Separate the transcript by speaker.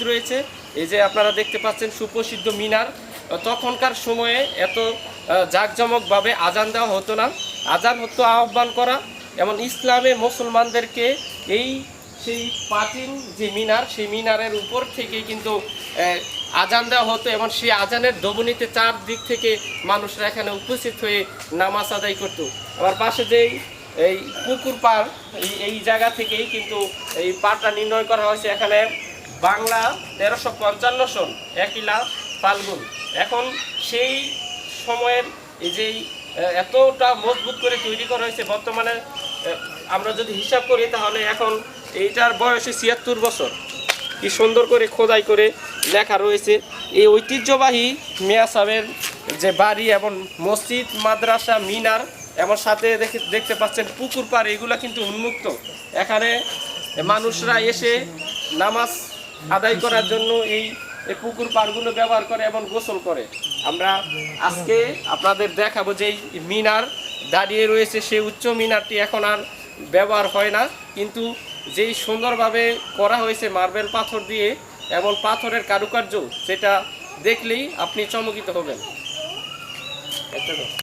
Speaker 1: মসজিদ রয়েছে। এই যে আপনারা দেখতে পাচ্ছেন সুপ্রসিদ্ধ মিনার। তখনকার সময়ে এত জাঁকজমকভাবে আজান দেওয়া হতো না। আজান হতো আহ্বান করা। এবং ইসলামে মুসলমানদেরকে এই সেই প্রাচীন যে মিনার, সেই মিনারের উপর থেকে কিন্তু আজান দেওয়া হতো। এবং সেই আজানের দবনিতে চারদিক থেকে মানুষরা এখানে উপস্থিত হয়ে নামাজ আদায় করতো। আবার পাশে যেই, এই পুকুর পার এই এই জায়গা থেকেই কিন্তু এই পারটা নির্ণয় করা হয়েছে। এখানে বাংলা তেরোশো পঞ্চান্ন সন একিলা ফাল্গুন। এখন সেই সময়ের এই যে আহ, এতটা মজবুত করে তৈরি করা হয়েছে বর্তমানে আমরা যদি হিসাব করি তাহলে এখন এইটার বয়সে ছিয়াত্তর বছর। কি সুন্দর করে খোদাই করে লেখা রয়েছে। এই ঐতিহ্যবাহী মিয়া সাহেবের যে বাড়ি এবং মসজিদ মাদ্রাসা মিনার এবং সাথে দেখে দেখতে পাচ্ছেন পুকুর পাড় এগুলো কিন্তু উন্মুক্ত। এখানে মানুষরা এসে নামাজ আদায় করার জন্য এই পুকুর পাড়গুলো ব্যবহার করে এবং গোসল করে আমরা আজকে আপনাদের দেখাবো যে মিনার দাঁড়িয়ে রয়েছে সেই উচ্চ মিনারটি এখন আর ব্যবহার হয় না কিন্তু যেই সুন্দরভাবে করা হয়েছে মার্বেল পাথর দিয়ে এবং পাথরের কারুকার্য, সেটা দেখলেই আপনি চমকিত হবেন।